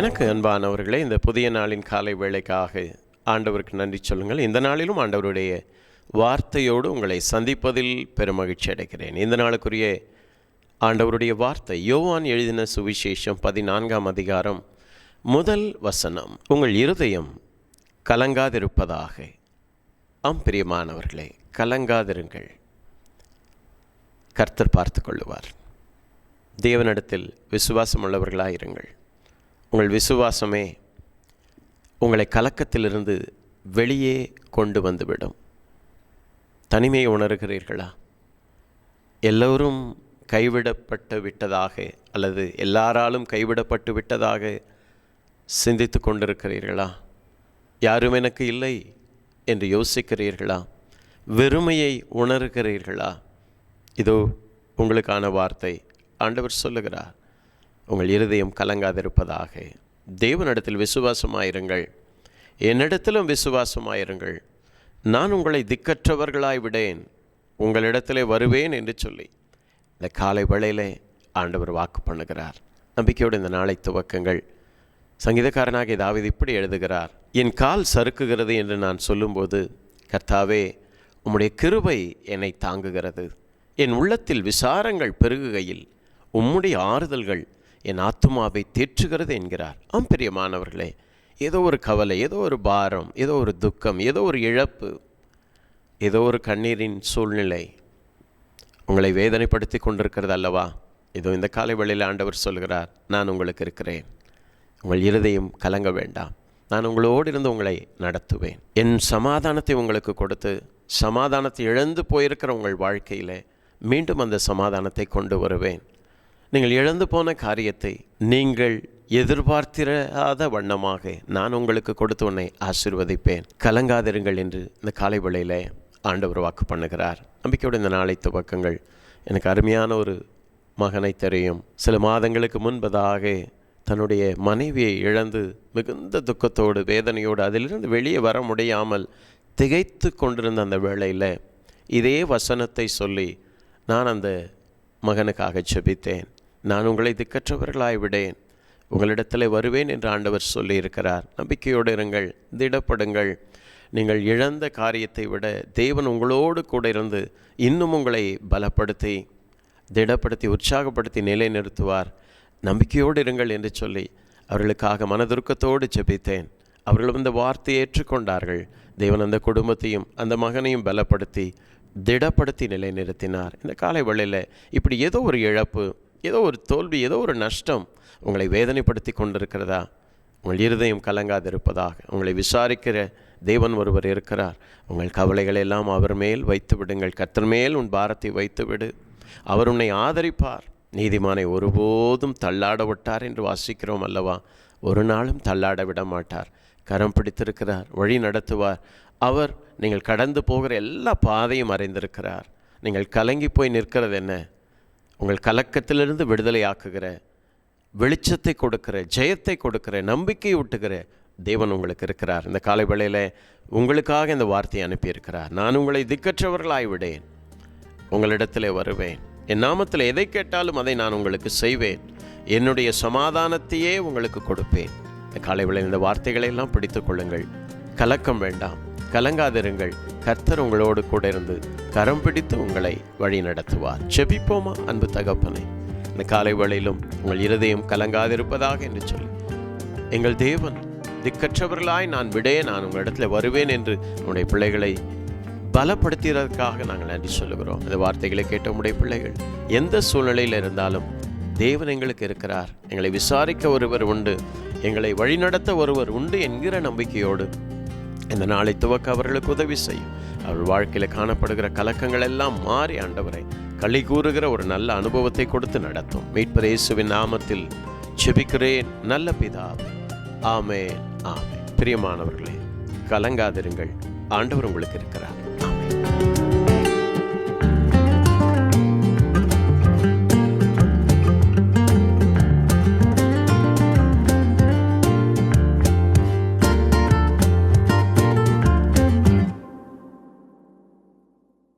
எனக்கு அன்பானவர்களே இந்த புதிய நாளின் காலை வேலைக்காக ஆண்டவருக்கு நன்றி சொல்லுங்கள். இந்த நாளிலும் ஆண்டவருடைய வார்த்தையோடு உங்களை சந்திப்பதில் பெருமகிழ்ச்சி அடைகிறேன். இந்த நாளுக்குரிய ஆண்டவருடைய வார்த்தை யோவான் எழுதின சுவிசேஷம் பதினான்காம் அதிகாரம் முதல் வசனம் உங்கள் இருதயம் கலங்காதிருப்பதாக. ஆம் பிரியமானவர்களே கலங்காதிருங்கள். கர்த்தர் பார்த்து கொள்ளுவார். தேவனிடத்தில் விசுவாசம் உள்ளவர்களாயிருங்கள் உங்கள் விசுவாசமே உங்களை கலக்கத்திலிருந்து வெளியே கொண்டு வந்துவிடும். தனிமையை உணர்கிறீர்களா? எல்லோரும் கைவிடப்பட்டு விட்டதாக அல்லது எல்லாராலும் கைவிடப்பட்டு விட்டதாக சிந்தித்து கொண்டிருக்கிறீர்களா? யாரும் எனக்கு இல்லை என்று யோசிக்கிறீர்களா? வெறுமையை உணர்கிறீர்களா? இதோ உங்களுக்கான வார்த்தை. ஆண்டவர் சொல்லுகிறார் உங்கள் இருதயம் கலங்காதிருப்பதாக. தேவனிடத்தில் விசுவாசமாயிருங்கள். என்னிடத்திலும் விசுவாசமாயிருங்கள். நான் உங்களை திக்கற்றவர்களாய் விடேன். உங்களிடத்திலே வருவேன் என்று சொல்லி. இந்த காலை வேளையிலே ஆண்டவர் வாக்கு பண்ணுகிறார். நம்பிக்கையோடு இந்த நாளை துவக்கங்கள். சங்கீதக்காரனாகிய தாவீது இப்படி எழுதுகிறார். என் கால் சறுக்குகிறது என்று நான் சொல்லும்போது கர்த்தாவே உம்முடைய கிருபை என்னை தாங்குகிறது. என் உள்ளத்தில் விசாரங்கள் பெருகுகையில் உம்முடைய ஆறுதல்கள் என் ஆத்துமாவை தேற்றுகிறது என்கிறார். ஆம் பிரியமானவர்களே ஏதோ ஒரு கவலை ஏதோ ஒரு பாரம் ஏதோ ஒரு துக்கம் ஏதோ ஒரு இழப்பு ஏதோ ஒரு கண்ணீரின் சூழ்நிலை உங்களை வேதனைப்படுத்தி கொண்டிருக்கிறது அல்லவா? இதோ இந்த காலை வேளையில் ஆண்டவர் சொல்கிறார் நான் உங்களுக்கு இருக்கிறேன். உங்கள் இருதயம் கலங்க வேண்டாம். நான் உங்களோடு இருந்து உங்களை நடத்துவேன். என் சமாதானத்தை உங்களுக்கு கொடுத்து சமாதானத்தை இழந்து போயிருக்கிற உங்கள் வாழ்க்கையில் மீண்டும் அந்த சமாதானத்தை கொண்டு வருவேன். நீங்கள் இழந்து போன காரியத்தை நீங்கள் எதிர்பார்த்திராத வண்ணமாக நான் உங்களுக்கு கொடுத்து உன்னை ஆசிர்வதிப்பேன். கலங்காதிருங்கள் என்று இந்த காலை வேளையில் ஆண்டவர் வாக்கு பண்ணுகிறார். நம்பிக்கையோடு இந்த நாளை துவக்கங்கள். எனக்கு அருமையான ஒரு மகனை தெரியும். சில மாதங்களுக்கு முன்பதாக தன்னுடைய மனைவியை இழந்து மிகுந்த துக்கத்தோடு வேதனையோடு அதிலிருந்து வெளியே வர முடியாமல் திகைத்து கொண்டிருந்த அந்த வேளையில் இதே வசனத்தை சொல்லி நான் அந்த மகனுக்காக செபித்தேன் நான் உங்களை திக்கற்றவர்களாய் விடேன் உங்களிடத்தில் வருவேன் என்று ஆண்டவர் சொல்லியிருக்கிறார். நம்பிக்கையோடு இருங்கள் திடப்படுங்கள். நீங்கள் இழந்த காரியத்தை விட தேவன் உங்களோடு கூட இருந்து இன்னும் உங்களை பலப்படுத்தி திடப்படுத்தி உற்சாகப்படுத்தி நிலைநிறுத்துவார். நம்பிக்கையோடு இருங்கள் என்று சொல்லி அவர்களுக்காக மனதுருக்கத்தோடு ஜெபித்தேன். அவர்களும் இந்த வார்த்தையை ஏற்றுக்கொண்டார்கள். தேவன் அந்த குடும்பத்தையும் அந்த மகனையும் பலப்படுத்தி திடப்படுத்தி நிலைநிறுத்தினார். இந்த காலை வேளையில் இப்படி ஏதோ ஒரு இழப்பு ஏதோ ஒரு தோல்வி ஏதோ ஒரு நஷ்டம் உங்களை வேதனைப்படுத்தி கொண்டிருக்கிறதா? உங்கள் இருதயம் கலங்காதிருப்பதாக உங்களை விசாரிக்கிற தேவன் ஒருவர் இருக்கிறார். உங்கள் கவலைகளை எல்லாம் அவர் மேல் வைத்து விடுங்கள். கத்தர் மேல் உன் பாரத்தை வைத்து விடு. அவர் உன்னை ஆதரிப்பார். நீதிமானை ஒருபோதும் தள்ளாட விட்டார் என்று வாசிக்கிறோம் அல்லவா? ஒரு நாளும் தள்ளாட விட மாட்டார். கரம் பிடித்திருக்கிறார் வழி நடத்துவார். அவர் நீங்கள் கடந்து போகிற எல்லா பாதையும் அறிந்திருக்கிறார். நீங்கள் கலங்கி போய் நிற்கிறது என்ன? உங்கள் கலக்கத்திலிருந்து விடுதலை ஆக்குகிற வெளிச்சத்தை கொடுக்கிற ஜெயத்தை கொடுக்கிற நம்பிக்கை ஊட்டுகிற தேவன் உங்களுக்கு இருக்கிறார். இந்த காலை வேளையில் உங்களுக்காக இந்த வார்த்தையை அனுப்பியிருக்கிறார். நான் உங்களை திக்கற்றவர்களாய் விடேன் உங்களிடத்தில் வருவேன். என் நாமத்தில் எதை கேட்டாலும் அதை நான் உங்களுக்கு செய்வேன். என்னுடைய சமாதானத்தையே உங்களுக்கு கொடுப்பேன். இந்த காலை வேளையில் இந்த வார்த்தைகளை எல்லாம் பிடித்து கொள்ளுங்கள். கலக்கம் வேண்டாம். கலங்காதிருங்கள். கர்த்தர் உங்களோடு கூட இருந்து கரம் பிடித்து உங்களை வழி நடத்துவார் செபிப்போமா அன்பு தகப்பனை? இந்த காலை வழியிலும் உங்கள் இருதயம் கலங்காதிருப்பதாக என்று சொல்லி. எங்கள் தேவன் திக்கற்றவர்களாய் நான் விடே நான் உங்களிடத்தில் வருவேன் என்று உங்களுடைய பிள்ளைகளை பலப்படுத்தியதற்காக நாங்கள் நன்றி சொல்லுகிறோம். இந்த வார்த்தைகளை கேட்ட உடைய பிள்ளைகள் எந்த சூழ்நிலையில் இருந்தாலும் தேவன் எங்களுக்கு இருக்கிறார். எங்களை விசாரிக்க ஒருவர் உண்டு எங்களை வழிநடத்த ஒருவர் உண்டு என்கிற நம்பிக்கையோடு இந்த நாளை துவக்க அவர்களுக்கு உதவி செய்யும். அவள் வாழ்க்கையில் காணப்படுகிற கலக்கங்கள் எல்லாம் மாறி ஆண்டவரை களி கூறுகிற ஒரு நல்ல அனுபவத்தை கொடுத்து நடத்தும். மீட்பர் இயேசுவின் நாமத்தில் செபிக்கிறேன். நல்ல பிதாவே ஆமே ஆமே பிரியமானவர்களே கலங்காதிருங்கள். ஆண்டவர் உங்களுக்கு இருக்கிறார்.